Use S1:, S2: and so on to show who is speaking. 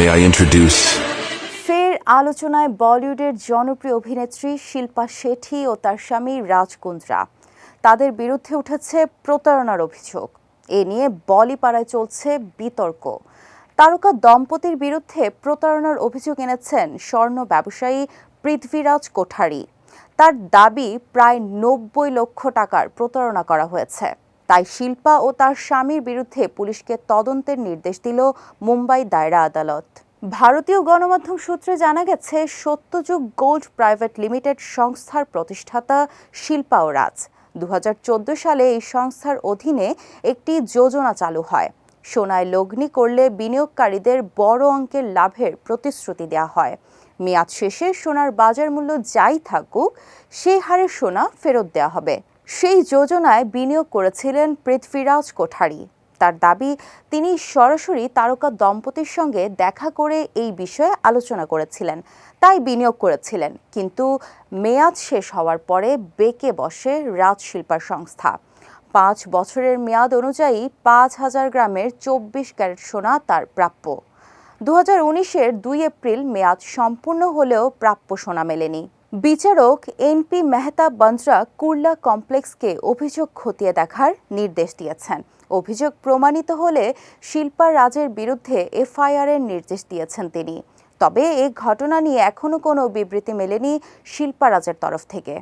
S1: May I introduce
S2: ফের আলোচনায় বলিউডের জনপ্রিয় অভিনেত্রী শিল্পা শেঠি ও তার স্বামী রাজ কুন্দ্রা তাদের বিরুদ্ধে উঠেছে প্রতারণার অভিযোগ। এ নিয়ে বলিপাড়ায় চলছে বিতর্ক। তারকা দম্পতির বিরুদ্ধে প্রতারণার অভিযোগ এনেছেন স্বর্ণ ব্যবসায়ী পৃথ্বীরাজ কোঠারি। তার দাবি, প্রায় নব্বই লক্ষ টাকার প্রতারণা করা হয়েছে। তাই শিল্পা ও তার স্বামীর বিরুদ্ধে পুলিশকে তদন্তের নির্দেশ দিল মুম্বাই দায়রা আদালত। ভারতীয় গণমাধ্যম সূত্রে জানা গেছে, সত্যযুগ গোল্ড প্রাইভেট লিমিটেড সংস্থার প্রতিষ্ঠাতা শিল্পা ও রাজ। দু হাজার চোদ্দ সালে এই সংস্থার অধীনে একটি যোজনা চালু হয়। সোনায় লগ্নি করলে বিনিয়োগকারীদের বড় অঙ্কের লাভের প্রতিশ্রুতি দেওয়া হয়। মেয়াদ শেষে সোনার বাজার মূল্য যাই থাকুক, সেই হারে সোনা ফেরত দেওয়া হবে। সেই যোজনায় বিনিয়োগ করেছিলেন পৃথ্বীরাজ কোঠারি। তার দাবি, তিনি সরাসরি তারকা দম্পতির সঙ্গে দেখা করে এই বিষয়ে আলোচনা করেছিলেন। তাই বিনিয়োগ করেছিলেন। কিন্তু মেয়াদ শেষ হওয়ার পরে বেঁকে বসে রাজশিল্পার সংস্থা। পাঁচ বছরের মেয়াদ অনুযায়ী পাঁচ হাজার গ্রামের চব্বিশ ক্যারেট সোনা তার প্রাপ্য। দু উনিশের দুই এপ্রিল মেয়াদ সম্পূর্ণ হলেও প্রাপ্য সোনা মেলেনি। বিচারক এনপি মেহতাব বন্দ্রা কুরলা কমপ্লেক্সকে অভিযোগ খতিয়ে দেখার নির্দেশ দিয়েছেন। অভিযোগ প্রমাণিত হলে শিল্পা রাজের বিরুদ্ধে এফআইআরের নির্দেশ দিয়েছেন তিনি। তবে এ ঘটনা নিয়ে এখনও কোনো বিবৃতি মেলেনি শিল্পা রাজের তরফ থেকে।